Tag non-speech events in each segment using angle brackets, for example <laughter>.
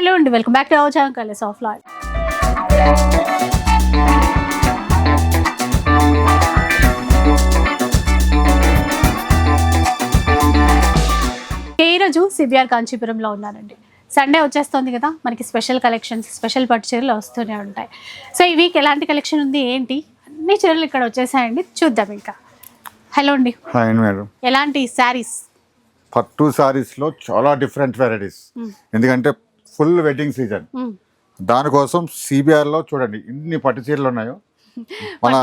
Hello అండి welcome back to our channel colours of ఈ రోజు సిబిఆర్ కాంచీపురంలో ఉన్నానండి. సండే వచ్చేస్తుంది కదా మనకి స్పెషల్ కలెక్షన్స్ స్పెషల్ పట్టు చీరలు వస్తూనే ఉంటాయి. సో ఈ వీక్ ఎలాంటి కలెక్షన్ ఉంది ఏంటి? అన్ని చీరలు ఇక్కడ వచ్చేసాయండి చూద్దాం ఇంకా. హలో అండి. మేడం. ఎలాంటి శారీస్ పట్టు సారీస్లో చాలా డిఫరెంట్ వెరైటీస్ ఎందుకంటే ఫుల్ వెడ్డింగ్ సీజన్. దానికోసం సిబిఆర్లో చూడండి ఇన్ని పట్టు చీరలు ఉన్నాయో. మన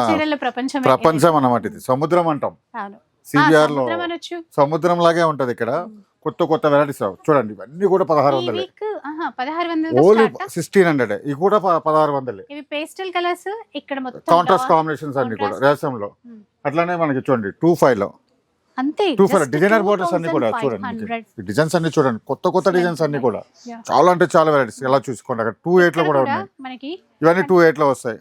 ప్రపంచం ప్రపంచం అన్నమాట ఇది. సముద్రం అంటాం. CBR లో సముద్రం లాగే ఉంటది ఇక్కడ. కొత్త కొత్త వెరైటీస్ చూడండి ఇవన్నీ కూడా పదహారు వందలే. ఓన్లీ సిక్స్టీన్ హండ్రెడ్ ఇవి కూడా పదహారు వందలే. పేస్టల్ కలర్స్ ఇక్కడ మొత్తం కాంట్రాస్ట్ కాంబినేషన్స్ అన్ని కూడా Hmm. అట్లానే మనకి చూడండి టూ ఫైవ్లో. అంతే డిజైనర్ బోర్డర్స్ అన్ని కూడా 2500. చూడండి డిజైన్స్ అన్ని చూడండి. కొత్త కొత్త డిజైన్స్ అన్ని కూడా. చాలా అంటే చాలా వెరైటీస్ ఎలా చూసుకోండి? అక్కడ టూ ఎయిట్లో కూడా ఉన్నాయి. మనకి ఇవన్నీ టూ ఎయిట్లో వస్తాయి.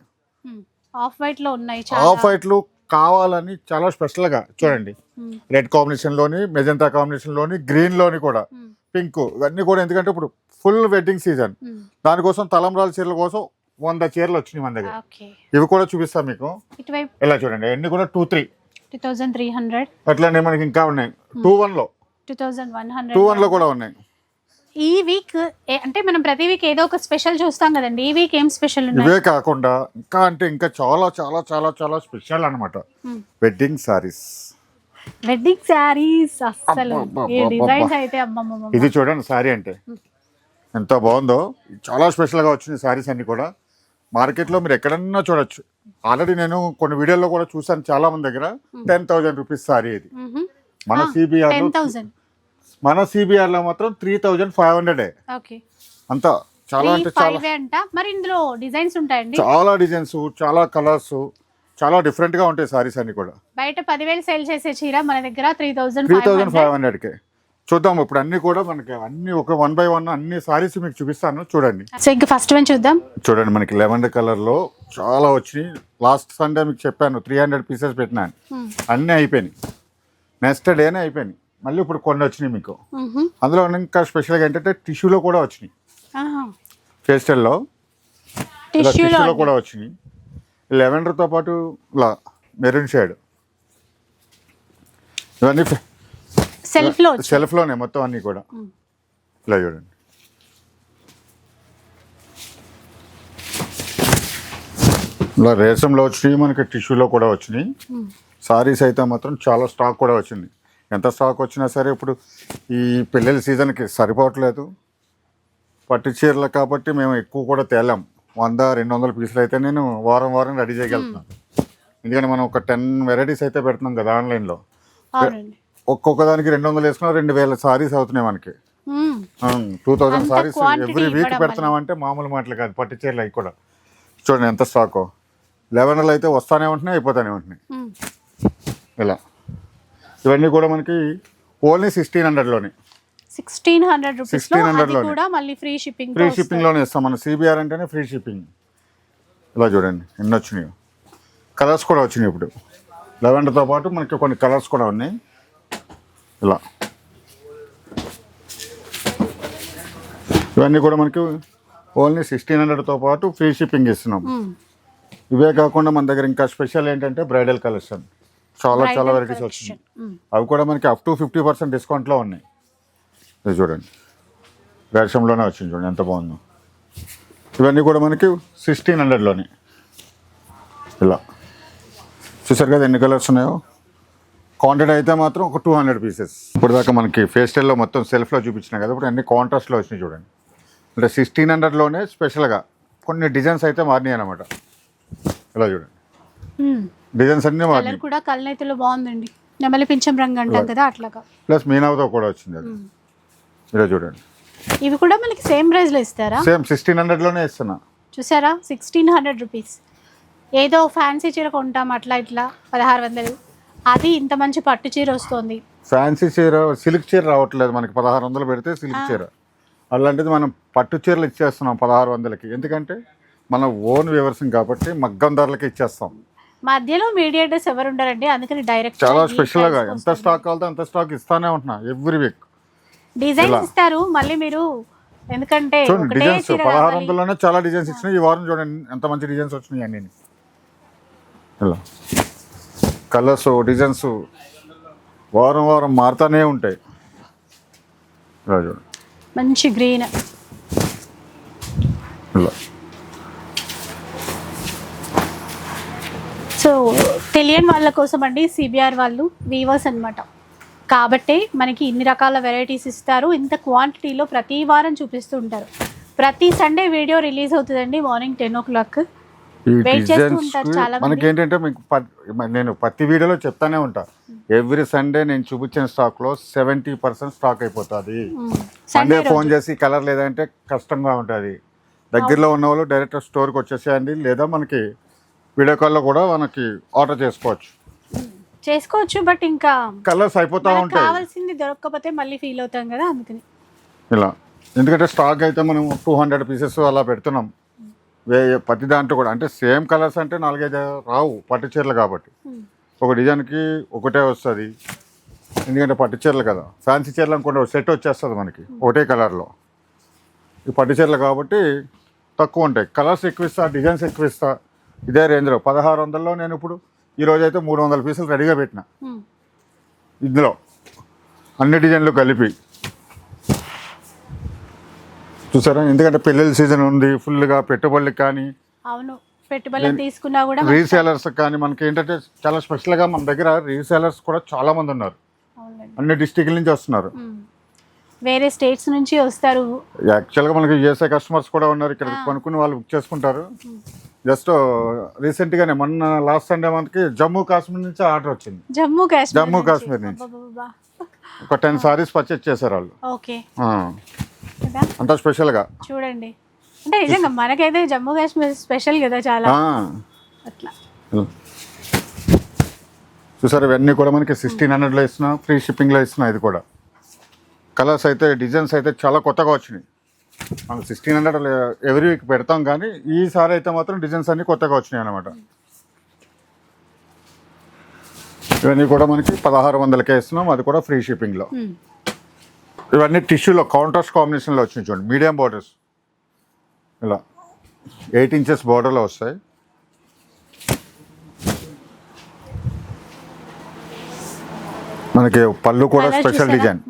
ఆఫ్ వైట్లో ఉన్నాయి ఆఫ్ చాలా వైట్లు కావాలని చాలా స్పెషల్గా చూడండి. Hmm. రెడ్ కాంబినేషన్లోని మెజంతా కాంబినేషన్లోని గ్రీన్లోని కూడా. Hmm. పింక్ ఇవన్నీ కూడా. ఎందుకంటే ఇప్పుడు ఫుల్ వెడ్డింగ్ సీజన్ Hmm. దానికోసం తలంబ్రాల చీరల కోసం వంద చీరలు వచ్చినాయి మన దగ్గర. ఇవి కూడా చూపిస్తాం మీకు. ఇలా చూడండి. అన్ని కూడా two three two thousand three hundred అట్లానే మనకి ఇంకా ఉన్నాయి. టూ వన్లో. Two thousand one two hundred వన్లో కూడా ఉన్నాయి. ఈ వీక్ అంటే మనం ప్రతి వీక్ ఏదో ఒక స్పెషల్ చూస్తాం కదండి. ఈ వీక్ ఏం స్పెషల్ ఇవే కాకుండా ఇంకా అంటే ఇంకా చాలా చాలా చాలా చాలా స్పెషల్ అన్నమాట. Hmm. వెడ్డింగ్ సారీస్ వెడ్డింగ్ ఈ అబ్బా, డిజైన్స్. అయితే అమ్మమ్మ ఇది చూడండి సారీ అంటే. ఎంత బాగుందో. చాలా స్పెషల్గా వచ్చింది సారీస్ అన్ని కూడా. మార్కెట్లో మీరు ఎక్కడన్నా చూడొచ్చు. ఆల్రెడీ నేను కొన్ని వీడియోల్లో కూడా చూసాను చాలా మంది దగ్గర టెన్ థౌజండ్ రూపీస్ సారీ ఇది. మన సిబిఆర్ మన సిబిఆర్లో మాత్రం త్రీ థౌజండ్ ఫైవ్ హండ్రెడే అంతా చాలా అంటే చాలా. మరి ఇందులో డిజైన్స్ ఉంటాయండి? చాలా డిజైన్స్ చాలా కలర్స్ చాలా డిఫరెంట్గా ఉంటాయి సారీస్ అన్ని కూడా. బయట పదివేలు సేల్ చేసే చీర మన దగ్గర three thousand three five thousand five హండ్రెడ్కి చూద్దాం ఇప్పుడు అన్ని కూడా మనకి అన్ని ఒక వన్ బై వన్ అన్ని సారీస్ మీకు చూపిస్తాను. చూడండి. సో ఇంకా ఫస్ట్ వన్ చూద్దాం. చూడండి మనకి లెవెండర్ కలర్లో చాలా వచ్చినాయి. లాస్ట్ సండే మీకు చెప్పాను త్రీ హండ్రెడ్ పీసెస్ పెట్టినాను. Hmm. అన్నీ అయిపోయినాయి. నెక్స్ట్ డేనే అయిపోయినాయి. మళ్ళీ ఇప్పుడు కొన్ని వచ్చినాయి మీకు. అందులో ఇంకా స్పెషల్గా ఏంటంటే టిష్యూలో కూడా వచ్చినాయి. ఫేస్టల్లో టిష్యూలో కూడా వచ్చినాయి. లెవెండర్తో పాటు ఇలా మెరూన్ షేడ్ ఇవన్నీ సెల్ఫ్లో వచ్చి- సెల్ఫ్లోనే మొత్తం అన్నీ కూడా. Hmm. ఇలా చూడండి. ఇలా రేసంలో వచ్చినాయి మనకి టిష్యూలో కూడా వచ్చినాయి. Hmm. సారీస్ అయితే మాత్రం చాలా స్టాక్ కూడా వచ్చింది. ఎంత స్టాక్ వచ్చినా సరే ఇప్పుడు ఈ పెళ్ళిళ్ళ సీజన్కి సరిపోవట్లేదు. పట్టు చీరలు కాబట్టి మేము ఎక్కువ కూడా తేలాం. వంద రెండు వందల పీసులు అయితే నేను వారం వారం రెడీ చేయగలుగుతున్నాను. ఎందుకంటే మనం ఒక టెన్ వెరైటీస్ అయితే పెడుతున్నాం కదా ఆన్లైన్లో ఒక్కొక్క దానికి రెండు వందలు వేసుకున్నా రెండు వేల సారీస్ అవుతున్నాయి మనకి. Two thousand saris every week ఇవ్వడం పెడుతున్నామంటే మామూలు మాటలు కాదు పట్టు చీరలు అవి కూడా. చూడండి ఎంత స్టాక్ లెవెన్లో అయితే వస్తానే ఉంటున్నాయి అయిపోతానే ఉంటున్నాయి. ఇలా. ఇవన్నీ కూడా మనకి ఓన్లీ సిక్స్టీన్ హండ్రెడ్లోనే సిక్స్టీన్ హండ్రెడ్ రూపీస్లో 1600 అది లోనే. కూడా మళ్ళీ ఫ్రీ షిప్పింగ్ ఫ్రీ షిప్పింగ్లోనే ఇస్తాం మన. సిబిఆర్ అంటేనే ఫ్రీ షిప్పింగ్ ఇలా చూడండి ఎన్ని వచ్చినాయి కలర్స్ కూడా వచ్చినాయి ఇప్పుడు. లెవెండర్తో పాటు మనకి కొన్ని కలర్స్ కూడా ఉన్నాయి. ఇలా. ఇవన్నీ కూడా మనకి ఓన్లీ సిక్స్టీన్ హండ్రెడ్తో పాటు ఫ్రీ షిప్పింగ్ ఇస్తున్నాం. ఇవే కాకుండా మన దగ్గర ఇంకా స్పెషల్ ఏంటంటే బ్రైడల్ కలెక్షన్. చాలా చాలా వెరైటీస్ వచ్చినాయి అవి కూడా మనకి అప్ టు ఫిఫ్టీ పర్సెంట్ డిస్కౌంట్లో ఉన్నాయి. ఇది చూడండి. వేషంలోనే వచ్చింది చూడండి ఎంత బాగుందో. ఇవన్నీ కూడా మనకి సిక్స్టీన్ హండ్రెడ్లోనే. ఇలా. చూసారు కదా ఎన్ని కలర్స్ ఉన్నాయో? క్వాంటిటీ అయితే మాత్రం ఒక టూ హండ్రెడ్ పీసెస్ ఇప్పుడు దాకా మనకి ఫేస్టైల్లో మొత్తం సెల్ఫ్లో చూపించినాయి కదా ఇప్పుడు అన్ని కాంట్రాస్ట్లో వచ్చినాయి చూడండి. అంటే సిక్స్టీన్ హండ్రెడ్లోనే స్పెషల్గా కొన్ని డిజైన్స్ అయితే మారినాయి అనమాట ఇలా చూడండి. డిజైన్స్ అన్నీ కలర్ మారినాయి. కూడా కళ్ళనైతులో బాగుందండి. నెమలి పింఛం రంగు అంటాం కదా అట్లాగా. ప్లస్ మీనావుతో కూడా వచ్చింది అది. ఇలా చూడండి. ఇవి కూడా మనకి సేమ్ ప్రైస్లో ఇస్తారా? సేమ్ సిక్స్టీన్ హండ్రెడ్లోనే ఇస్తున్నా. చూసారా? సిక్స్టీన్ హండ్రెడ్ రూపీస్ ఏదో ఫ్యాన్సీ చీర కొంటాం అట్లా ఇట్లా. పదహారు వందలు. అది ఇంత మంచి పట్టు చీర వస్తుంది. ఫ్యాన్సీ చీర సిల్క్ చీర రావట్లేదు మనకి. పదహారు వందలు పెడితే సిల్క్ చీర. అలాంటిది మనం పట్టు చీరలు ఇచ్చేస్తున్నాం పదహారు వందలకి. ఎందుకంటే మన ఓన్ వ్యవసాయం కాబట్టి మగ్గం ధరలకి ఇచ్చేస్తాం. మధ్యలో మీడియేటర్స్ ఎవరు ఉండరండి? అందుకని డైరెక్ట్ చాలా స్పెషల్గా ఎంత స్టాక్ కావాలో అంత స్టాక్ ఇస్తానే ఉంటున్నా ఎవ్రీ వీక్ డిజైన్స్. ఇస్తారు మళ్ళీ మీరు ఎందుకంటే డిజైన్స్ పదహారు. వందలలోనే చాలా డిజైన్స్ ఇచ్చినాయి. ఈ వారం చూడండి ఎంత మంచి డిజైన్స్ వచ్చినాయి అన్ని. ఇలా. కలర్స్ డిజైన్స్ వారం వారం మారుతానే ఉంటాయి. చూడండి మంచి గ్రీన్. ఇలా. సో తెలియని వాళ్ళ కోసం అండి సిబిఆర్ వాళ్ళు వీవర్స్ అన్నమాట. కాబట్టి మనకి ఇన్ని రకాల వెరైటీస్ ఇస్తారు. ఇంత క్వాంటిటీలో ప్రతి వారం చూపిస్తూ ఉంటారు. ప్రతి సండే వీడియో రిలీజ్ అవుతుందండి మార్నింగ్ టెన్ ఓ క్లాక్ ఈ డిజైన్స్ మీకు నేను ప్రతి వీడియోలో చెప్తానే ఉంటా. ఎవ్రీ సండే నేను చూపించిన స్టాక్లో సెవెంటీ పర్సెంట్ స్టాక్ అయిపోతుంది సండే ఫోన్ చేసి కలర్ లేదంటే కష్టంగా ఉంటుంది. దగ్గరలో ఉన్న వాళ్ళు డైరెక్ట్ స్టోర్కి వచ్చేసేయండి లేదా మనకి వీడియో కాల్లో కూడా మనకి ఆర్డర్ చేసుకోవచ్చు. చేసుకోవచ్చు బట్ ఇంకా కలర్స్ అయిపోతూ ఉంటాయి. కావాల్సింది దొరకకపోతే మళ్ళీ ఫీల్ అవుతాం కదా అందుకని. ఇలా. ఎందుకంటే స్టాక్ అయితే మనం టూ హండ్రెడ్ పీసెస్ అలా పెడుతున్నాం. వే ప్రతి దాంట్లో కూడా అంటే సేమ్ కలర్స్ అంటే నాలుగైదు రావు పట్టు చీరలు కాబట్టి. ఒక డిజైన్కి ఒకటే వస్తుంది. ఎందుకంటే పట్టు చీరలు కదా. ఫ్యాన్సీ చీరలు అనుకుంటే సెట్ వచ్చేస్తుంది మనకి ఒకటే కలర్లో. ఈ పట్టు చీరలు కాబట్టి తక్కువ ఉంటాయి. కలర్స్ ఎక్కువ ఇస్తా డిజైన్స్ ఎక్కువ ఇస్తా ఇదే రేంజ్లో. పదహారు వందల్లో నేను ఇప్పుడు ఈరోజు అయితే మూడు వందల పీసులు రెడీగా పెట్టిన. ఇందులో అన్ని డిజైన్లు కలిపి. చూసారా? ఎందుకంటే పెళ్ళిళ్ళ సీజన్ ఉంది ఫుల్గా పెట్టుబడులకు కానీ అవును పెట్టుబడులు తీసుకున్నా కూడా రీసేలర్స్ కానీ మనకి ఏంటంటే చాలా స్పెషల్గా మన దగ్గర రీసేలర్స్ కూడా చాలా మంది ఉన్నారు. అన్ని డిస్టిక్ల నుంచి వస్తున్నారు. వేరే స్టేట్స్ నుంచి వస్తారు. యాక్చువల్గా మనకి యూఎస్ఏ కస్టమర్స్ కూడా ఉన్నారు ఇక్కడ కొనుక్కుని వాళ్ళు బుక్ చేసుకుంటారు. జస్ట్ రీసెంట్గానే మొన్న లాస్ట్ సండే మనకి జమ్మూ కాశ్మీర్ నుంచి ఆర్డర్ వచ్చింది. జమ్మూ కాశ్మీర్ జమ్మూ. కాశ్మీర్ నుంచి. ఒక టెన్ సారీస్ పర్చేజ్ చేశారు వాళ్ళు. ఓకే. అంతా స్పెషల్గా చూడండి. అంటే నిజంగా మనకైతే జమ్మూ కాశ్మీర్ స్పెషల్ కదా చాలా. అట్లా. చూసారు ఇవన్నీ కూడా మనకి సిక్స్టీన్ హండ్రెడ్లో ఇస్తున్నా ఫ్రీ షిప్పింగ్లో ఇస్తున్నా ఇది కూడా. కలర్స్ అయితే డిజైన్స్ అయితే చాలా కొత్తగా వచ్చినాయి. మనం సిక్స్టీన్ హండ్రెడ్ ఎవ్రీ వీక్ పెడతాం కానీ ఈసారి అయితే మాత్రం డిజైన్స్ అన్నీ కొత్తగా వచ్చినాయి అనమాట ఇవన్నీ కూడా మనకి పదహారు వందలకే ఇస్తున్నాం అది కూడా ఫ్రీ షిప్పింగ్లో. ఇవన్నీ టిష్యూలో కౌంటర్స్ కాంబినేషన్లో వచ్చినాయి చూడండి. మీడియం బార్డర్స్ ఇలా ఎయిట్ ఇంచెస్ బార్డర్లో వస్తాయి. మనకి పళ్ళు కూడా స్పెషల్? డిజైన్.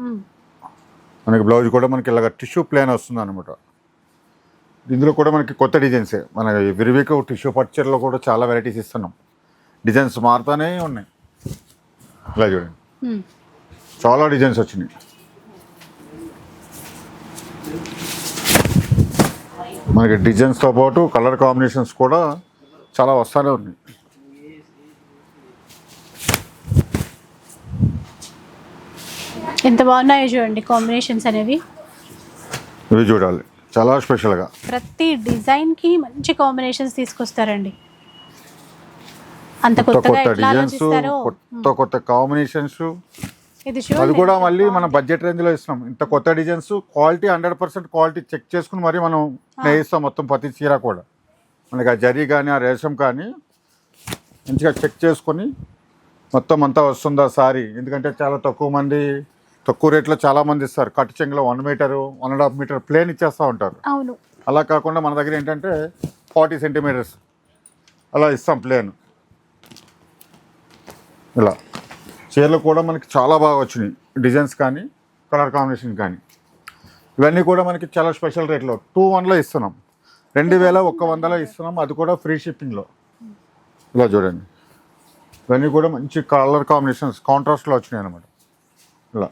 మనకి బ్లౌజ్ కూడా మనకి ఇలాగ టిష్యూ ప్లేన్ వస్తుంది అనమాట ఇందులో కూడా మనకి కొత్త డిజైన్సే మన విరివిక టిష్యూ పర్చర్లో కూడా చాలా వెరైటీస్ ఇస్తున్నాం. డిజైన్స్ మారుతానే ఉన్నాయి. ఇలా చూడండి. చాలా డిజైన్స్ వచ్చినాయి. మనకి డిజైన్స్తో పాటు కలర్ కాంబినేషన్స్ కూడా చాలా వస్తానే ఉన్నాయి. ఎంత బాగున్నాయో చూడండి కాంబినేషన్స్ అనేవి. ఇవి చూడాలి. చాలా స్పెషల్గా ప్రతి డిజైన్కి మంచి కాంబినేషన్స్ తీసుకొస్తారండి. అంత కొత్త కొత్త డిజైన్స్ కొత్త కొత్త కాంబినేషన్స్ అది కూడా మళ్ళీ మన బడ్జెట్ రేంజ్లో ఇస్తున్నాం. ఇంత కొత్త designs quality hundred percent quality check చేసుకుని మరి మనం నేయిస్తాం మొత్తం ప్రతి చీర కూడా. మనకి ఆ జరీ కానీ ఆ రేషం కానీ మంచిగా చెక్ చేసుకొని మొత్తం అంతా వస్తుందా సారీ? ఎందుకంటే చాలా తక్కువ మంది తక్కువ రేట్లో చాలా మంది ఇస్తారు. Cut చెంగులో one metre one and half metre plain ఇచ్చేస్తూ ఉంటారు. అవును. అలా కాకుండా మన దగ్గర ఏంటంటే ఫార్టీ సెంటీమీటర్స్ అలా ఇస్తాం ప్లేన్ ఇలా. చీరలు కూడా మనకి చాలా బాగా వచ్చినాయి. డిజైన్స్ కానీ కలర్ కాంబినేషన్ కానీ. ఇవన్నీ కూడా మనకి చాలా స్పెషల్ రేట్లో టూ వన్లో ఇస్తున్నాం. రెండు వేల ఒక్క వందలో ఇస్తున్నాం. అది కూడా ఫ్రీ షిప్పింగ్లో ఇలా చూడండి. ఇవన్నీ కూడా మంచి కలర్ కాంబినేషన్స్ కాంట్రాస్ట్లో వచ్చినాయి అనమాట ఇలా.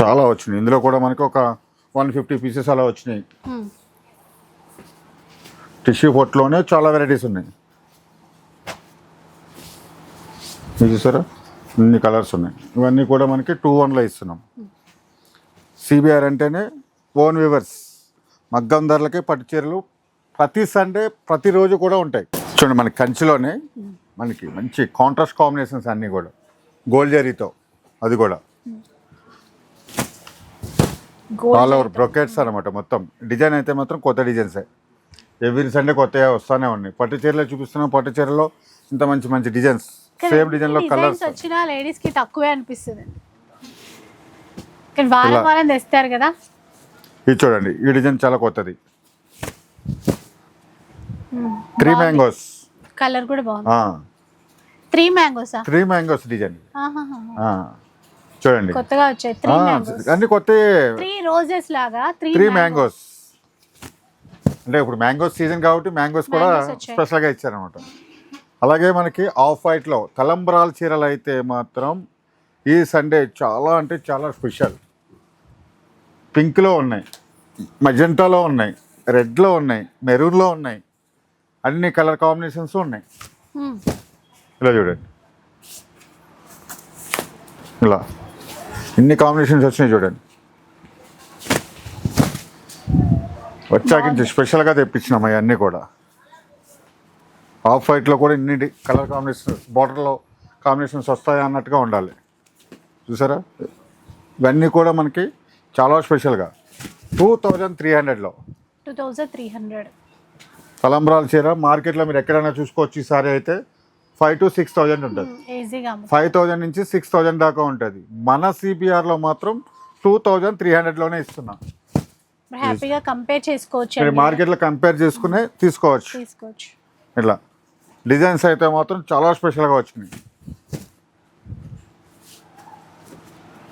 చాలా వచ్చినాయి. ఇందులో కూడా మనకి ఒక వన్ ఫిఫ్టీ పీసెస్ అలా వచ్చినాయి. టిష్యూ పొట్లోనే చాలా వెరైటీస్ ఉన్నాయి. మీరు చూసారా? ఇన్ని కలర్స్ ఉన్నాయి. ఇవన్నీ కూడా మనకి టూ వన్లో ఇస్తున్నాం. సిబిఆర్ అంటేనే ఓన్ వివర్స్ మగ్గం ధరలకే పట్టు చీరలు ప్రతి సండే ప్రతిరోజు కూడా ఉంటాయి. చూడండి మనకి కంచిలోనే మనకి మంచి కాంట్రాస్ట్ కాంబినేషన్స్ అన్నీ కూడా. గోల్డ్ జరీతో అది కూడా. ఆల్ ఓవర్ బ్రొకెట్స్ అనమాట మొత్తం. డిజైన్ అయితే మాత్రం కొత్త డిజైన్సే ఎవ్రీ సండే కొత్తగా వస్తానే ఉన్నాయి. పట్టు చీరలో చూపిస్తున్నాం. పట్టు చీరలో ఇంత మంచి మంచి డిజైన్స్ సేమ్ డిజైన్లో ఈ కలర్స్ వచ్చినా లేడీస్కి తక్కువే అనిపిస్తుంది. ఇక్కడ వారం వారం తెస్తారు కదా. ఇది చూడండి ఈ డిజైన్ చాలా కొత్తది. త్రీ మ్యాంగోస్ కలర్ కూడా బాగుంది. త్రీ మ్యాంగోసా త్రీ మ్యాంగోస్ డిజైన్ చూడండి. కొత్తగా వచ్చాయి. త్రీ మ్యాంగోస్ అన్ని కొత్త త్రీ రోజెస్ లాగా త్రీ మ్యాంగోస్ అంటే ఇప్పుడు మ్యాంగోస్ సీజన్ కాబట్టి మ్యాంగోస్ కూడా. స్పెషల్గా ఇచ్చారనమాట అలాగే మనకి ఆఫ్ వైట్లో తలంబ్రాల చీరలు అయితే మాత్రం ఈ సండే చాలా అంటే చాలా స్పెషల్. పింక్లో ఉన్నాయి మజెంటాలో ఉన్నాయి రెడ్లో ఉన్నాయి మెరూన్లో ఉన్నాయి అన్ని కలర్ కాంబినేషన్స్ ఉన్నాయి. ఇలా చూడండి. ఇలా ఇన్ని కాంబినేషన్స్ వచ్చినాయి చూడండి. వచ్చాక స్పెషల్గా తెప్పించినాం అవన్నీ కూడా. ఆఫ్ వైట్లో కూడా ఇన్ని కలర్ కాంబినేషన్స్ బార్డర్లో కాంబినేషన్స్ వస్తాయి అన్నట్టుగా ఉండాలి. చూసారా? ఇవన్నీ కూడా మనకి చాలా స్పెషల్గా. టూ థౌజండ్ త్రీ హండ్రెడ్లో. Two thousand three hundred. తలంబ్రాల చీర మార్కెట్లో మీరు ఎక్కడైనా చూసుకోవచ్చు ఈసారి అయితే. ఫైవ్ టు సిక్స్ థౌజండ్ ఉంటుంది. ఫైవ్ థౌజండ్ నుంచి సిక్స్ థౌజండ్ దాకా ఉంటుంది. మన సిపిఆర్లో మాత్రం టూ థౌజండ్ త్రీ హండ్రెడ్లోనే ఇస్తున్నాం. హ్యాపీగా కంపేర్ చేసుకోవచ్చు మీరు. మార్కెట్లో కంపేర్ చేసుకునే తీసుకోవచ్చు. తీసుకోవచ్చు. ఇట్లా. డిజైన్స్ అయితే మాత్రం చాలా స్పెషల్గా వచ్చినాయి.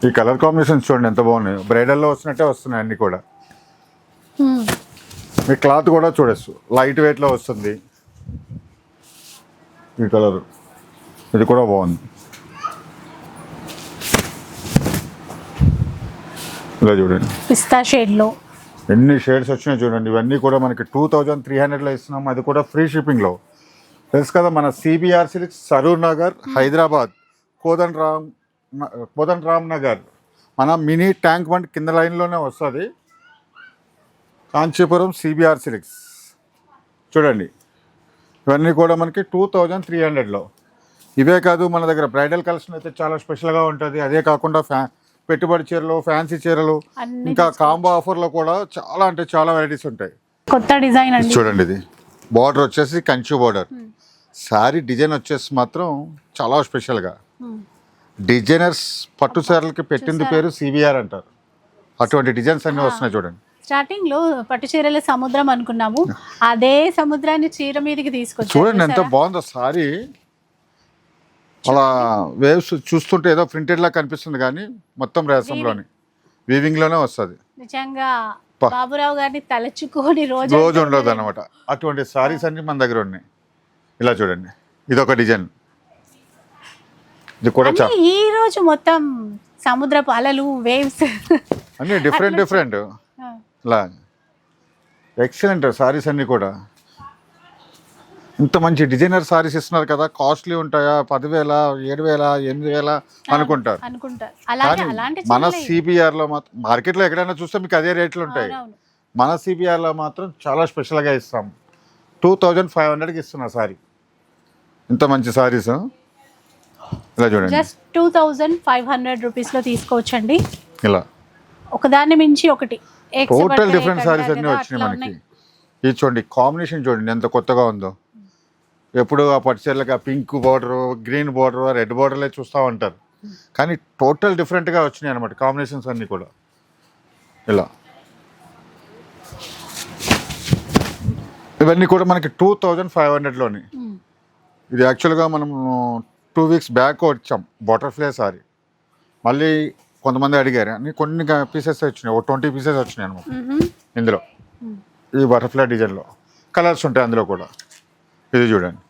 ఈ కలర్ కాంబినేషన్స్ చూడండి ఎంత బాగున్నాయి. బ్రైడల్లో వస్తున్నట్టే వస్తున్నాయి అన్నీ కూడా. మీ క్లాత్ కూడా చూడొచ్చు. లైట్ వెయిట్లో వస్తుంది. ఈ కలర్. ఇది కూడా బాగుంది. ఇలా చూడండి. పిస్తా షేడ్లో ఎన్ని షేడ్స్ వచ్చినాయి చూడండి. ఇవన్నీ కూడా మనకి టూ థౌజండ్ త్రీ హండ్రెడ్లో ఇస్తున్నాం. అది కూడా ఫ్రీ షిప్పింగ్లో. తెలుసు కదా మన సిబిఆర్ సిల్క్స్ సరూర్ నగర్ హైదరాబాద్ కోదండ్ రామ్ న- కోదండ్ రామ్ నగర్. మన మినీ ట్యాంక్ బండ్ కింద లైన్లోనే వస్తుంది. కాంచీపురం సిబిఆర్ సిల్క్స్ చూడండి. ఇవన్నీ కూడా మనకి టూ థౌజండ్ త్రీ హండ్రెడ్లో ఇవే కాదు మన దగ్గర బ్రైడల్ కలెక్షన్ అయితే చాలా స్పెషల్గా ఉంటుంది. అదే కాకుండా ఫ్యా పెట్టుబడి చీరలు ఫ్యాన్సీ చీరలు ఇంకా కాంబో ఆఫర్లో కూడా చాలా అంటే చాలా వెరైటీస్ ఉంటాయి. కొత్త డిజైన్ చూడండి ఇది. బార్డర్ వచ్చేసి కంచు బార్డర్. శారీ డిజైన్ వచ్చేసి మాత్రం చాలా స్పెషల్గా. డిజైనర్స్ పట్టు చీరలకి పెట్టింది పేరు సిబిఆర్ అంటారు. అటువంటి డిజైన్స్ అన్నీ వస్తున్నాయి చూడండి. స్టార్టింగ్లో పట్టు చీరల సముద్రం అనుకున్నాము. <laughs> అదే సముద్రాన్ని చీర మీదకి తీసుకొచ్చారు చూడండి ఎంత? బాగుందో సారీ. అలా వేవ్స్ చూస్తుంటే ఏదో ప్రింటెడ్ లా కనిపిస్తుంది కానీ మొత్తం రేసంలోని వీవింగ్లోనే వస్తుంది. నిజంగా. బాబురావు గారిని తలచుకొని రోజు రోజు ఉండదు అనమాట అటువంటి సారీస్ అన్ని మన దగ్గర ఉన్నాయి. ఇలా చూడండి. ఇది ఒక డిజైన్. ఇది కూడా చా అన్ని ఈ రోజు మొత్తం సముద్రపు అలలు వేవ్స్. అన్ని డిఫరెంట్ డిఫరెంట్ ఇలా ఎక్సలెంట్ సారీస్ అన్ని కూడా. ఇంత మంచి డిజైనర్ సారీస్ ఇస్తున్నారు కదా. కాస్ట్లీ ఉంటాయా? పదివేల ఏడు వేల ఎనిమిది వేల అనుకుంటారు. కానీ మన చీరలే. సిబిఆర్లో మాత్రం మార్కెట్లో ఎక్కడైనా చూస్తే మీకు అదే రేట్లు ఉంటాయి. మన సిబిఆర్లో మాత్రం చాలా స్పెషల్గా ఇస్తాం. టూ థౌజండ్ ఫైవ్ హండ్రెడ్కి ఇస్తున్నా సారీ ఇంత మంచి సారీస్ ఇలా చూడండి. Just two thousand five hundred రూపీస్లో తీసుకోవచ్చండి. ఇలా. ఒకదాన్ని మించి ఒకటి. టోటల్ డిఫరెంట్ సారీస్ అన్ని వచ్చినాయి మనకి. ఇది చూడండి కాంబినేషన్ చూడండి ఎంత కొత్తగా ఉందో. ఎప్పుడు ఆ పట్టు చీరలకు ఆ pink border green border red బార్డర్లే చూస్తూ ఉంటారు. కానీ టోటల్ డిఫరెంట్గా వచ్చినాయి అనమాట కాంబినేషన్స్ అన్నీ కూడా. ఇలా. ఇవన్నీ కూడా మనకి టూ థౌజండ్ ఫైవ్ హండ్రెడ్లోని. ఇది యాక్చువల్గా మనం టూ వీక్స్ బ్యాక్ వచ్చాం బటర్ఫ్లై సారీ మళ్ళీ కొంతమంది అడిగారు అన్ని కొన్ని పీసెస్ వచ్చినాయి ఒక ట్వంటీ పీసెస్ వచ్చినాయి అనమాట. ఇందులో ఈ బటర్ఫ్లై డిజైన్లో కలర్స్ ఉంటాయి అందులో కూడా. ఇది చూడండి.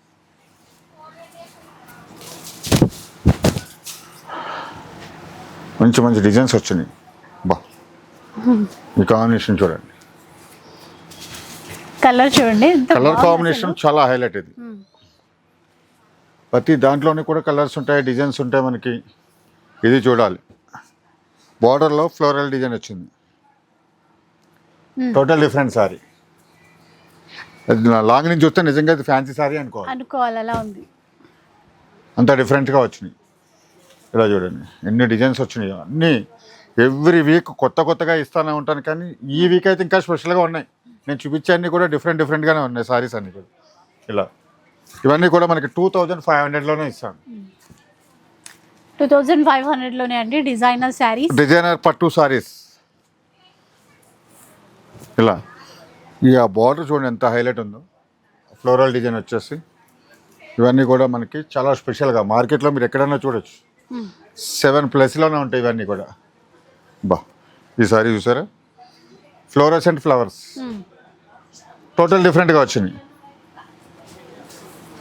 మంచి మంచి డిజైన్స్ వచ్చినాయి. బా. ఈ కాంబినేషన్ చూడండి. కలర్ చూడండి కలర్ కాంబినేషన్. చాలా హైలైట్ ఇది. ప్రతి దాంట్లోనే కూడా కలర్స్ ఉంటాయి డిజైన్స్ ఉంటాయి మనకి. ఇది చూడాలి. బార్డర్లో ఫ్లోరల్ డిజైన్ వచ్చింది. Total different sari. లాంగ్ నుంచి చూస్తే నిజంగా ఇది ఫ్యాన్సీ సారీ అనుకోవాలి. అనుకోవాలి అలా ఉంది. అంత డిఫరెంట్గా వచ్చినాయి. ఇలా చూడండి. ఎన్ని డిజైన్స్ వచ్చినాయి. అన్నీ ఎవ్రీ వీక్ కొత్త కొత్తగా ఇస్తానే ఉంటాను కానీ ఈ వీక్ అయితే ఇంకా స్పెషల్గా ఉన్నాయి. నేను చూపించే అన్నీ కూడా డిఫరెంట్ డిఫరెంట్గానే ఉన్నాయి సారీస్ అన్నీ కూడా. ఇలా. ఇవన్నీ కూడా మనకి టూ థౌజండ్ ఫైవ్ హండ్రెడ్లోనే ఇస్తాను. టూ థౌజండ్ ఫైవ్ హండ్రెడ్లోనే అండి డిజైనర్ శారీస్. డిజైనర్ పట్టు సారీస్ ఇలా. ఆ బార్డర్ చూడండి ఎంత హైలైట్ ఉందో. ఫ్లోరల్ డిజైన్ వచ్చేసి. ఇవన్నీ కూడా మనకి చాలా స్పెషల్గా మార్కెట్లో మీరు ఎక్కడైనా చూడొచ్చు. సెవెన్ ప్లస్లోనే ఉంటాయి ఇవన్నీ కూడా. బా. ఈ సారీ చూసారా? ఫ్లోరస్ అండ్ ఫ్లవర్స్ టోటల్ డిఫరెంట్గా వచ్చినాయి.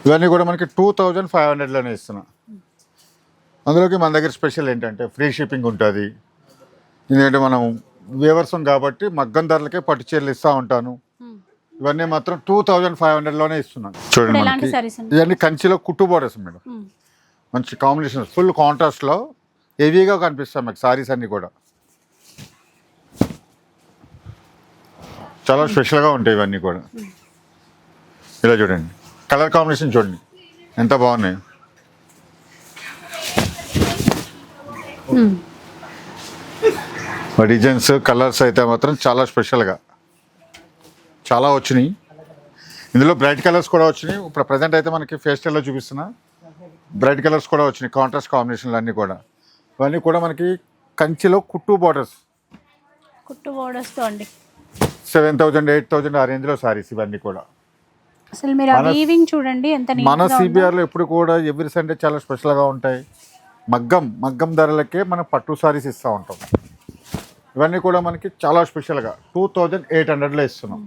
ఇవన్నీ కూడా మనకి టూ థౌజండ్ ఫైవ్ హండ్రెడ్లోనే ఇస్తున్నా. అందులోకి మన దగ్గర స్పెషల్ ఏంటంటే ఫ్రీ షిప్పింగ్ ఉంటుంది. ఎందుకంటే మనం వేవర్సం కాబట్టి మగ్గం ధరలకే పట్టు చీరలు ఇస్తూ ఉంటాను. ఇవన్నీ మాత్రం టూ థౌజండ్ ఫైవ్ హండ్రెడ్లోనే ఇస్తున్నాను చూడండి మనకి? ఇవన్నీ కంచిలో కుట్టు బోర్డర్స్ మేడం. మంచి కాంబినేషన్ ఫుల్ కాంట్రాస్ట్లో హెవీగా కనిపిస్తాయి మీకు సారీస్ అన్నీ కూడా. చాలా స్పెషల్గా ఉంటాయి ఇవన్నీ కూడా. ఇలా చూడండి. కలర్ కాంబినేషన్ చూడండి. ఎంత బాగున్నాయి. డిజైన్స్ కలర్స్ అయితే మాత్రం చాలా స్పెషల్గా చాలా వచ్చినాయి. ఇందులో బ్రైట్ కలర్స్ కూడా వచ్చినాయి. ఇప్పుడు ప్రజెంట్ అయితే మనకి ఫేస్టల్లో చూపిస్తున్నా. బ్రైట్ కలర్స్ కూడా వచ్చినాయి. కాంట్రాస్ట్ కాంబినేషన్లు అన్నీ కూడా. ఇవన్నీ కూడా మనకి కంచిలో కుట్టు బార్డర్స్ కుట్టు బోర్డర్స్తో అండి. సెవెన్ థౌజండ్ ఎయిట్ థౌజండ్ ఆ రేంజ్లో సారీస్ ఇవన్నీ కూడా. అసలు మీరు ఆ వీవింగ్ చూడండి ఎంత మన నీట్గా ఉందో. సిబిఆర్లో ఎప్పుడు కూడా ఎవ్రీ సండే చాలా స్పెషల్గా ఉంటాయి. మగ్గం మగ్గం ధరలకే మనం పట్టు సారీస్ ఇస్తూ ఉంటాం. ఇవన్నీ కూడా మనకి చాలా స్పెషల్గా టూ థౌజండ్ ఎయిట్ హండ్రెడ్లో ఇస్తున్నాం.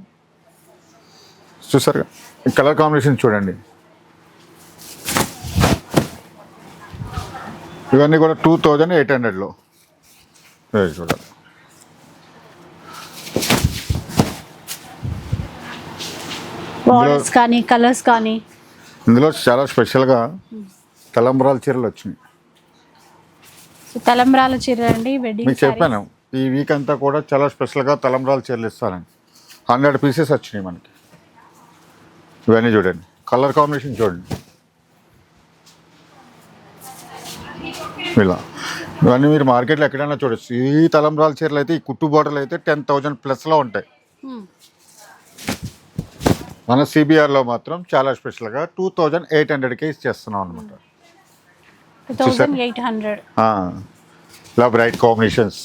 చూసారుగా? ఈ కలర్ కాంబినేషన్ చూడండి. ఇవన్నీ కూడా టూ థౌజండ్ ఎయిట్ హండ్రెడ్లో చూడాలి బోర్డర్స్ కానీ కలర్స్ కానీ. ఇందులో చాలా స్పెషల్గా తలంబరాల చీరలు వచ్చినాయి. సో తలంబ్రాల చీర అండి వెడ్డింగ్ మీకు చెప్పాను ఈ వీక్ అంతా కూడా చాలా స్పెషల్గా తలంబ్రాలు చీరలు ఇస్తానని హండ్రెడ్ పీసెస్ వచ్చినాయి మనకి. ఇవన్నీ చూడండి. కలర్ కాంబినేషన్ చూడండి. ఇలా. ఇవన్నీ మీరు మార్కెట్లో ఎక్కడైనా చూడొచ్చు. ఈ తలంబ్రాల చీరలు అయితే ఈ కుట్టు బోటలు అయితే టెన్ థౌజండ్ ప్లస్లో ఉంటాయి. మన సిబిఆర్లో మాత్రం చాలా స్పెషల్గా టూ థౌజండ్ ఎయిట్ హండ్రెడ్కే ఇచ్చేస్తున్నాం అనమాట ఇలా బ్రైట్ కాంబినేషన్స్.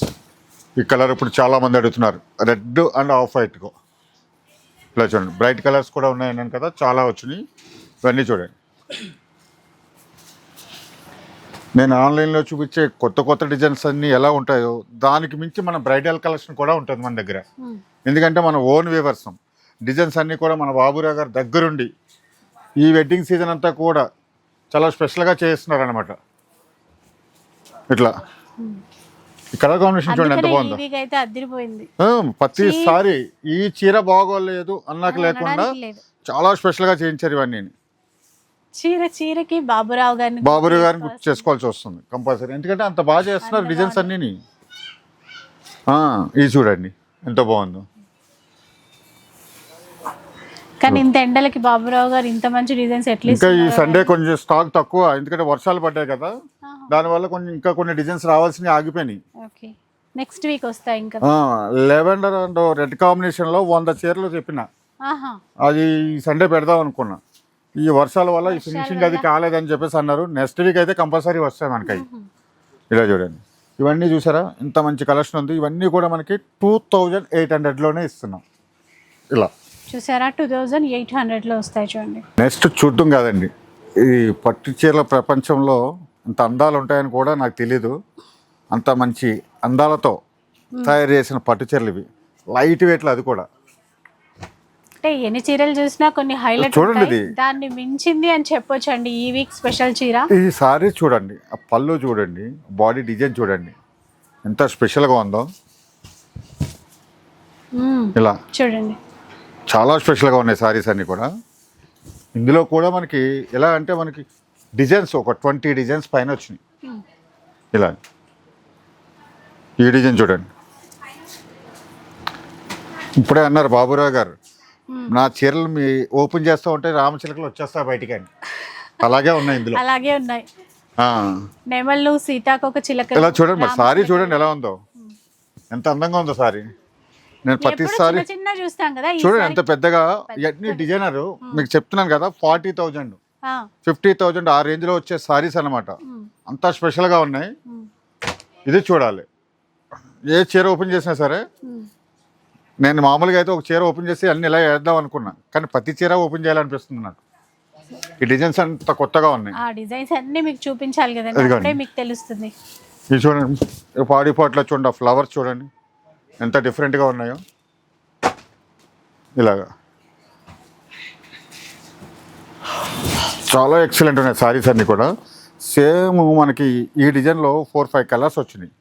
ఈ కలర్ ఇప్పుడు చాలా మంది అడుగుతున్నారు. రెడ్ అండ్ ఆఫ్ వైట్కో. ఇలా చూడండి. బ్రైట్ కలర్స్ కూడా ఉన్నాయన్నాను కదా చాలా వచ్చినాయి. ఇవన్నీ చూడండి. నేను ఆన్లైన్లో చూపించే కొత్త కొత్త డిజైన్స్ అన్నీ ఎలా ఉంటాయో దానికి మించి మన బ్రైడల్ కలెక్షన్ కూడా ఉంటుంది మన దగ్గర. ఎందుకంటే మన ఓన్ వేవర్సం. డిజైన్స్ అన్నీ కూడా మన బాబురావు గారి దగ్గరుండి ఈ వెడ్డింగ్ సీజన్ అంతా కూడా చాలా స్పెషల్గా చేస్తున్నారు అనమాట ఇట్లా కలర్ కాంబినేషన్ చూడండి ఎంత బాగుందో. ప్రతిసారి ఈ చీర బాగోలేదు అన్నాక లేకుండా. చాలా స్పెషల్గా చేయించారు ఇవన్నీ. చీర చీరకి బాబురావు గారిని బాబురావు గారిని గుర్తు చేసుకోవాల్సి వస్తుంది కంపల్సరీ. ఎందుకంటే అంత బాగా చేస్తున్నారు డిజైన్స్ అన్నీని. ఆ, ఇది చూడండి ఎంత బాగుందో. కానీ ఇంత ఎండలకి బాబురావు గారు ఇంత మంచి డిజైన్స్ ఇంకా ఈ? సండే కొంచెం స్టాక్ తక్కువ ఎందుకంటే వర్షాలు పడ్డాయి కదా. దానివల్ల కొంచెం ఇంకా కొన్ని డిజైన్స్ రావాల్సినవి ఆగిపోయినాయి. ఓకే నెక్స్ట్ వీక్ వస్తాయి ఇంకా. లెవెండర్ అండ్ రెడ్ కాంబినేషన్లో వంద చీరలు చెప్పిన. అది ఈ సండే పెడదాం అనుకున్నా. ఈ వర్షాల వల్ల ఈ ఫినిషింగ్ అది కాలేదని చెప్పేసి అన్నారు. నెక్స్ట్ వీక్ అయితే కంపల్సరీ వస్తాయి మనకి. ఇలా చూడండి. ఇవన్నీ చూసారా? ఇంత మంచి కలెక్షన్ ఉంది. ఇవన్నీ కూడా మనకి టూ థౌజండ్ ఎయిట్ హండ్రెడ్లోనే ఇస్తున్నాం. ఇలా. చూసారా? టూ థౌజండ్ ఎయిట్ హండ్రెడ్లో వస్తాయి చూడండి. నెక్స్ట్ చూడటం కాదండి. ఈ పట్టు చీరల ప్రపంచంలో అంత అందాలు ఉంటాయని కూడా నాకు తెలీదు. అంత మంచి అందాలతో తయారు చేసిన పట్టు చీరలు ఇవి. లైట్ వెయిట్లు అది కూడా. అంటే ఎన్ని చీరలు చూసినా కొన్ని హైలైట్ చూడండి. దాన్ని మించింది అని చెప్పొచ్చు అండి ఈ వీక్ స్పెషల్ చీర. ఈ సారీ చూడండి. ఆ పళ్ళు చూడండి. బాడీ డిజైన్ చూడండి. ఎంత స్పెషల్గా ఉందో. ఇలా. చూడండి. చాలా స్పెషల్గా ఉన్నాయి సారీస్ అన్నీ కూడా. ఇందులో కూడా మనకి ఎలా అంటే మనకి డిజైన్స్ ఒక ట్వంటీ డిజైన్స్ పైన వచ్చినాయి. మ్మ్. ఇలా. ఈ డిజైన్ చూడండి. ఇప్పుడే అన్నారు బాబురావు గారు. నా చీరలు మీ ఓపెన్ చేస్తూ ఉంటే రామచిలకలు వచ్చేస్తా బయటికి అని. అలాగే ఉన్నాయి ఇందులో. అలాగే ఉన్నాయి. నెమళ్ళు సీతాకొక చిలక ఇలా చూడండి మరి సారీ చూడండి ఎలా ఉందో. ఎంత అందంగా ఉందో సారీ. నేను ప్రతిసారి చిన్న చిన్న చూస్తాం కదా చూడండి ఎంత పెద్దగా ఇవన్నీ డిజైనర్. మీకు చెప్తున్నాను కదా ఫార్టీ థౌజండ్. ఫిఫ్టీ థౌజండ్ ఆ రేంజ్లో వచ్చే సారీస్ అనమాట అంతా స్పెషల్గా ఉన్నాయి. ఉమ్, ఇది చూడాలి. ఏ చీర ఓపెన్ చేసినా సరే. నేను మామూలుగా అయితే ఒక చీర ఓపెన్ చేసి అన్ని ఇలా వేద్దాం అనుకున్నా. కానీ ప్రతి చీర ఓపెన్ చేయాలనిపిస్తుంది నాకు. ఈ డిజైన్స్ అంత కొత్తగా ఉన్నాయి. ఆ డిజైన్స్ అన్ని మీకు చూపించాలి మీకు తెలుస్తుంది. ఇది చూడండి. పాడి పాట్లో చూడండి ఆ ఫ్లవర్స్ చూడండి. ఎంత డిఫరెంట్గా ఉన్నాయో? ఇలాగా. చాలా ఎక్సలెంట్ ఉన్నాయి సారీస్ అన్నీ కూడా. సేమ్ మనకి ఈ డిజైన్లో ఫోర్ ఫైవ్ కలర్స్ వచ్చినాయి.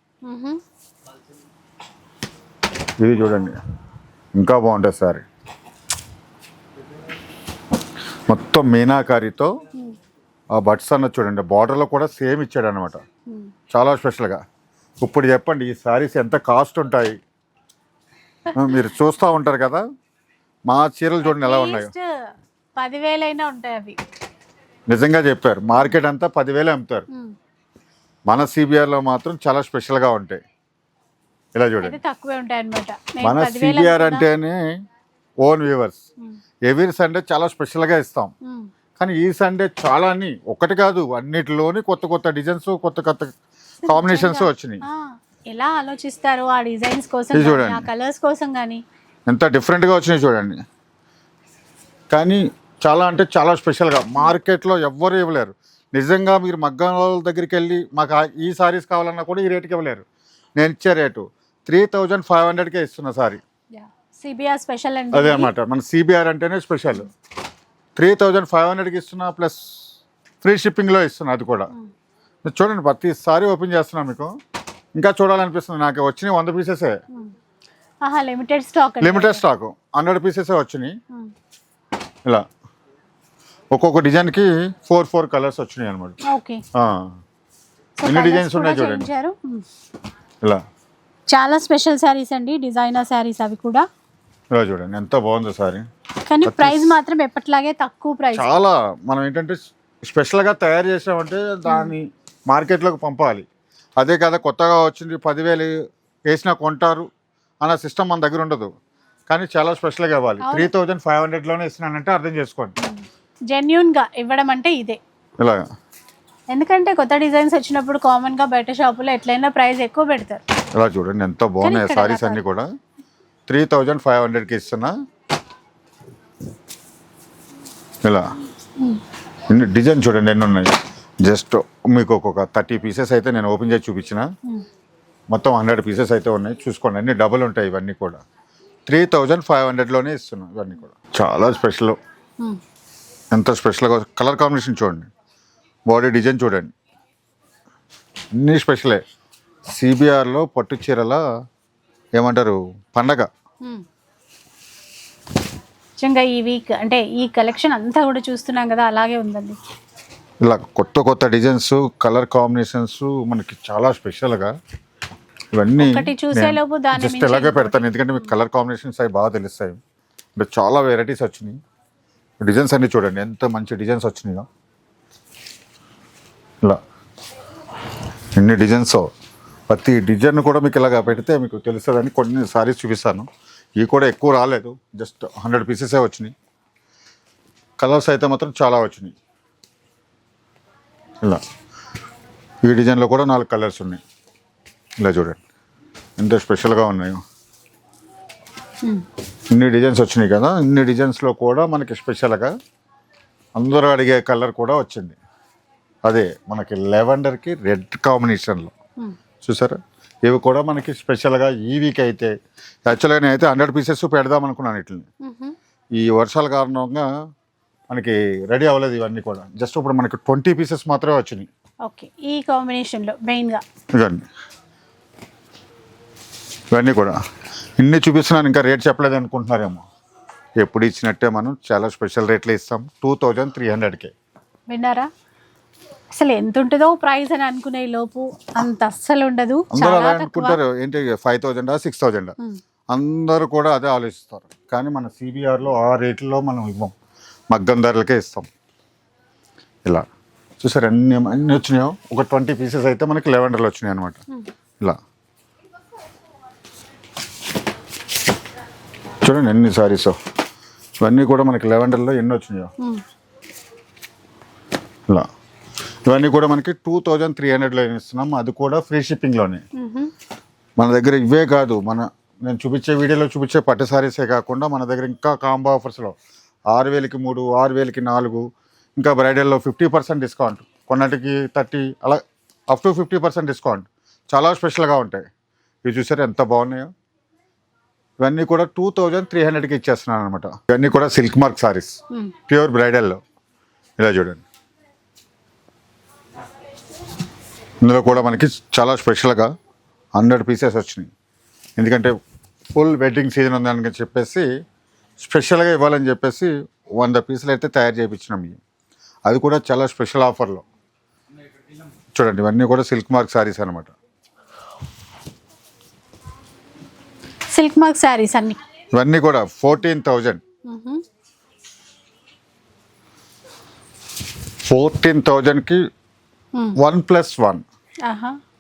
ఇది చూడండి. ఇంకా బాగుంటుంది సారీ మొత్తం మీనాకారితో ఆ బట్స్ అన్నది చూడండి బార్డర్లో కూడా సేమ్ ఇచ్చాడు అనమాట. చాలా స్పెషల్గా. ఇప్పుడు చెప్పండి ఈ సారీస్ ఎంత కాస్ట్ ఉంటాయి? మీరు చూస్తూ ఉంటారు కదా మా చీరలు చూడండి ఎలా ఉన్నాయో. పదివేలైనా ఉంటాయి అవి. నిజంగా చెప్పారు మార్కెట్ అంతా పదివేలు అమ్ముతారు. మన సిబిఆర్లో మాత్రం చాలా స్పెషల్గా ఉంటాయి. ఇలా చూడండి. తక్కువే ఉంటాయి అనమాట మన సిబిఆర్ అంటేనే ఓన్ వ్యూవర్స్. ఎవ్రీ సండే చాలా స్పెషల్గా ఇస్తాం. కానీ ఈ సండే చాలా అన్ని ఒకటి కాదు అన్నిటిలోని కొత్త కొత్త డిజైన్స్ కొత్త కొత్త కాంబినేషన్స్ వచ్చినాయి. ఎలా ఆలోచిస్తారు ఆ డిజైన్స్ కోసం ఇది చూడండి. ఆ కలర్స్ కోసం కానీ. ఎంత డిఫరెంట్గా వచ్చినాయి చూడండి. కానీ చాలా అంటే చాలా స్పెషల్గా మార్కెట్లో ఎవ్వరు ఇవ్వలేరు. నిజంగా మీరు మగ్గం వాళ్ళ దగ్గరికి వెళ్ళి మాకు ఆ- ఈ సారీస్ కావాలన్నా కూడా ఈ రేటుకి ఇవ్వలేరు. నేను ఇచ్చే రేటు త్రీ థౌజండ్ ఫైవ్ హండ్రెడ్కే ఇస్తున్న సారీ సిబిఆర్ స్పెషల్ అండి అదే ఇది. అన్నమాట. మన సిబిఆర్ అంటేనే స్పెషల్ త్రీ థౌజండ్ ఫైవ్ హండ్రెడ్కి ఇస్తున్నా ప్లస్ ఫ్రీ షిప్పింగ్లో ఇస్తున్నా అది కూడా. చూడండి ప్రతిసారి ఓపెన్ చేస్తున్నా మీకు. ఇంకా చూడాలనిపిస్తుంది నాకు. వచ్చినాయి వంద పీసెసే. Limited stock limited stock hundred పీసెసే వచ్చినాయి. ఇలా. ఒక్కొక్క డిజైన్కి ఫోర్ ఫోర్ కలర్స్ వచ్చినాయి అనమాట ఓకే. ఎన్ని డిజైన్స్ ఉన్నాయి చూడండి. ఇలా. చాలా స్పెషల్ శారీస్ అండి డిజైనర్ శారీస్ అవి కూడా. ఇలా చూడండి ఎంత బాగుందో సారీ కానీ ప్రైస్ మాత్రం ఎప్పటిలాగే తక్కువ ప్రైస్ చాలా మనం ఏంటంటే స్పెషల్గా తయారు చేసామంటే దాన్ని మార్కెట్లోకి పంపాలి. అదే కదా కొత్తగా వచ్చింది పదివేలు వేసినా కొంటారు అన్న సిస్టమ్ మన దగ్గర ఉండదు. కానీ చాలా స్పెషల్గా ఇవ్వాలి. త్రీ థౌజండ్ ఫైవ్ హండ్రెడ్లోనే ఇస్తున్నానంటే అర్థం చేసుకోండి. జెన్యున్గా ఇవ్వడం అంటే ఇదే. ఇలా ఎందుకంటే కొత్త డిజైన్స్ వచ్చినప్పుడు కామన్గా బయట షాపులో ఎట్లయినా ప్రైస్ ఎక్కువ పెడతారు. ఇలా చూడండి ఎంత బాగున్నాయి సారీస్ అన్నీ కూడా. త్రీ థౌజండ్ ఫైవ్ హండ్రెడ్కి ఇస్తున్నా. ఇలా. డిజైన్ చూడండి ఎన్ని ఉన్నాయి? జస్ట్ మీకు ఒక్కొక్క థర్టీ పీసెస్ అయితే నేను ఓపెన్ చేసి చూపించిన. మొత్తం హండ్రెడ్ పీసెస్ అయితే ఉన్నాయి. చూసుకోండి. అన్ని డబుల్ ఉంటాయి ఇవన్నీ కూడా. త్రీ థౌజండ్ ఫైవ్ హండ్రెడ్లోనే ఇస్తున్నాం ఇవన్నీ కూడా. చాలా స్పెషల్ ఉమ్. ఎంత స్పెషల్గా కలర్ కాంబినేషన్ చూడండి. బాడీ డిజైన్ చూడండి. అన్నీ స్పెషలే సిబిఆర్లో పట్టు చీరల ఏమంటారు? పండగ. ఉమ్. నిజంగా ఈ వీక్ అంటే ఈ కలెక్షన్ అంతా కూడా చూస్తున్నాం కదా అలాగే ఉందండి. ఇలా కొత్త కొత్త డిజైన్స్ కలర్ కాంబినేషన్స్ మనకి చాలా స్పెషల్గా ఇవన్నీ జస్ట్ ఇలాగే పెడతాను. ఎందుకంటే మీకు కలర్ కాంబినేషన్స్ అవి బాగా తెలుస్తాయి. అంటే చాలా వెరైటీస్ వచ్చినాయి. డిజైన్స్ అన్ని చూడండి. ఎంత మంచి డిజైన్స్ వచ్చినాయో. ఇలా ఎన్ని డిజైన్స్ ప్రతి డిజైన్ కూడా మీకు ఇలాగా పెడితే మీకు తెలుస్తుందని కొన్ని సారీస్ చూపిస్తాను. ఇవి కూడా ఎక్కువ రాలేదు. జస్ట్ హండ్రెడ్ పీసెసే వచ్చినాయి. కలర్స్ అయితే మాత్రం చాలా వచ్చినాయి. ఇలా ఈ డిజైన్లో కూడా నాలుగు కలర్స్ ఉన్నాయి ఇలా చూడండి ఎంత స్పెషల్గా ఉన్నాయో. ఇన్ని డిజైన్స్ వచ్చినాయి కదా ఇన్ని డిజైన్స్లో కూడా మనకి స్పెషల్గా అందరూ అడిగే కలర్ కూడా వచ్చింది అదే మనకి లెవెండర్కి రెడ్ కాంబినేషన్లో. చూసారా ఇవి కూడా మనకి స్పెషల్గా ఈ వీక్ అయితే యాక్చువల్గా నేనైతే హండ్రెడ్ పీసెస్ పెడదాం అనుకున్నాను మ్హూ. ఈ వర్షాల కారణంగా మనకి రెడీ అవ్వలేదు ఇవన్నీ కూడా. జస్ట్ ఇప్పుడు మనకి ట్వంటీ పీసెస్ మాత్రమే వచ్చినాయి. ఓకే ఈ కాంబినేషన్లో మెయిన్గా. ఇవన్నీ ఇవన్నీ కూడా. ఇన్ని చూపిస్తున్నాను ఇంకా రేట్ చెప్పలేదు అనుకుంటున్నారేమో. ఎప్పుడు ఇచ్చినట్టే మనం చాలా స్పెషల్ రేట్లు ఇస్తాం. టూ థౌజండ్ త్రీ హండ్రెడ్కే విన్నారా? అసలు ఎంత ఉంటుందో ప్రైస్ అని అనుకునే లోపు అంత అస్సలు ఉండదు. అందరూ చాలా అలా తక్కువ. అనుకుంటారు ఏంటి ఫైవ్ థౌజండా సిక్స్ థౌజండా. అందరూ కూడా అదే ఆలోచిస్తారు. కానీ మన సిబిఆర్లో ఆ రేట్లో మనం ఇవ్వం. మగ్గం ధరలకే ఇస్తాం. ఇలా. చూసారు అన్ని అన్ని వచ్చినాయో? ఒక ట్వంటీ పీసెస్ అయితే మనకి లెవెండర్లు వచ్చినాయి అనమాట ఇలా. చూడండి ఎన్ని సారీస్. ఇవన్నీ కూడా మనకి లెవెండర్లో ఎన్ని వచ్చినాయో. ఉమ్. ఇవన్నీ కూడా మనకి టూ థౌజండ్ త్రీ హండ్రెడ్లో ఇస్తున్నాం. అది కూడా ఫ్రీ షిప్పింగ్లోనే. మన దగ్గర ఇవే కాదు. మన నేను చూపించే వీడియోలో చూపించే పట్టు సారీసే కాకుండా మన దగ్గర ఇంకా కాంబో ఆఫర్స్లో ఆరు వేలకి మూడు ఆరు వేలకి నాలుగు ఇంకా బ్రైడల్లో ఫిఫ్టీ పర్సెంట్ డిస్కౌంట్. కొన్నిటికి థర్టీ అలా up to fifty percent discount. చాలా స్పెషల్గా ఉంటాయి. ఇవి చూసారు ఎంత బాగున్నాయో? ఇవన్నీ కూడా టూ థౌజండ్ త్రీ హండ్రెడ్కి ఇచ్చేస్తున్నాను అనమాట ఇవన్నీ కూడా సిల్క్ మార్క్ సారీస్. ప్యూర్ బ్రైడల్లో. ఇలా చూడండి. ఇందులో కూడా మనకి చాలా స్పెషల్గా హండ్రెడ్ పీసెస్ వచ్చినాయి. ఎందుకంటే ఫుల్ వెడ్డింగ్ సీజన్ ఉందని చెప్పేసి స్పెషల్గా ఇవ్వాలని చెప్పేసి వంద పీసులు అయితే తయారు చేయించినాం ఇవి అది కూడా చాలా స్పెషల్ ఆఫర్లో. చూడండి ఇవన్నీ కూడా సిల్క్ మార్క్ సారీస్ అనమాట సిల్క్ మార్క్ శారీస్ అన్ని. ఇవన్నీ కూడా ఫోర్టీన్ థౌజండ్. ఫోర్టీన్ థౌజండ్కి one plus one.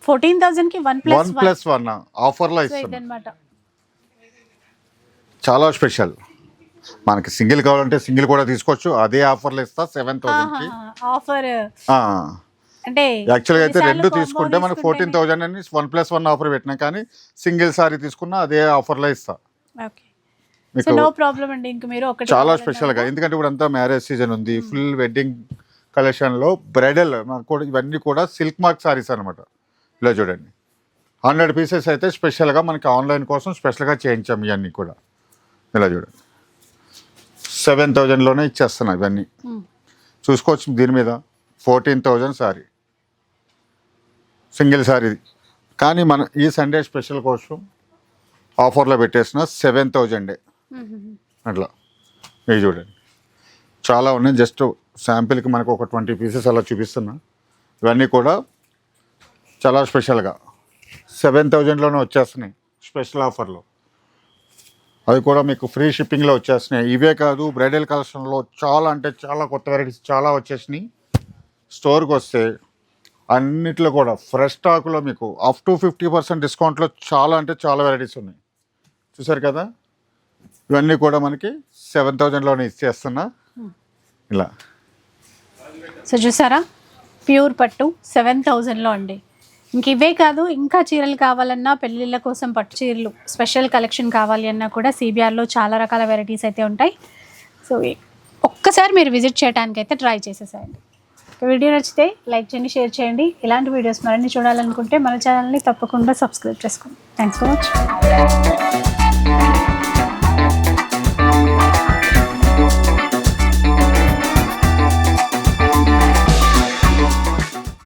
Fourteen థౌసండ్కి one plus one plus one ఆఫర్లో ఇదన్నమాట. చాలా స్పెషల్. మనకి సింగిల్ కావాలంటే సింగిల్ కూడా తీసుకోవచ్చు. అదే ఆఫర్లో ఇస్తా సెవెన్ ఆఫర్. అంటే యాక్చువల్గా అయితే రెండు తీసుకుంటే మనకి ఫోర్టీన్ థౌజండ్ అని వన్ ప్లస్ వన్ ఆఫర్ పెట్టినా కానీ సింగిల్ సారీ తీసుకున్నా అదే ఆఫర్లో ఇస్తా. మీకు చాలా స్పెషల్గా. ఎందుకంటే ఇప్పుడు అంతా మ్యారేజ్ సీజన్ ఉంది. ఫుల్ వెడ్డింగ్ కలెక్షన్లో బ్రైడల్ ఇవన్నీ కూడా సిల్క్ మార్క్ సారీస్ అనమాట ఇలా చూడండి. హండ్రెడ్ పీసెస్ అయితే స్పెషల్గా మనకి ఆన్లైన్ కోసం స్పెషల్గా చేయించాం ఇవన్నీ కూడా. ఇలా చూడండి. సెవెన్ థౌజండ్లోనే ఇచ్చేస్తున్నాయి ఇవన్నీ. చూసుకోవచ్చు దీని మీద. Fourteen thousand sari. Single sari కానీ మన ఈ సండే స్పెషల్ కోసం ఆఫర్లో పెట్టేసిన సెవెన్ థౌజండే. అట్లా. ఇవి చూడండి. చాలా ఉన్నాయి. జస్ట్ శాంపిల్కి మనకు ఒక ట్వంటీ పీసెస్ అలా చూపిస్తున్నా. ఇవన్నీ కూడా చాలా స్పెషల్గా. సెవెన్ థౌజండ్లోనే వచ్చేస్తున్నాయి స్పెషల్ ఆఫర్లో. అవి కూడా మీకు ఫ్రీ షిప్పింగ్లో వచ్చేస్తున్నాయి ఇవే కాదు బ్రైడల్ కలెక్షన్లో చాలా అంటే చాలా కొత్త వెరైటీస్ చాలా వచ్చేసినాయి. స్టోర్కి వస్తే అన్నిట్లో కూడా ఫ్రెష్ స్టాక్లో మీకు అప్ టు ఫిఫ్టీ పర్సెంట్ డిస్కౌంట్లో చాలా అంటే చాలా వెరైటీస్ ఉన్నాయి. చూసారు కదా? ఇవన్నీ కూడా మనకి సెవెన్ థౌజండ్లోనే ఇచ్చేస్తున్నా. ఇలా. సో చూసారా? ప్యూర్ పట్టు సెవెన్ థౌజండ్లో అండి. ఇంక ఇవే కాదు ఇంకా చీరలు కావాలన్నా పెళ్ళిళ్ళ కోసం పట్టు చీరలు స్పెషల్ కలెక్షన్ కావాలి అన్నా కూడా సిబిఆర్లో చాలా రకాల వెరైటీస్ అయితే ఉంటాయి. సో ఒక్కసారి మీరు విజిట్ చేయడానికి అయితే ట్రై చేసేసేయండి. వీడియో నచ్చితే లైక్ చేయండి షేర్ చేయండి. ఇలాంటి వీడియోస్ మరిన్ని చూడాలనుకుంటే మన ఛానల్ని తప్పకుండా సబ్స్క్రైబ్ చేసుకోండి. Thanks for watching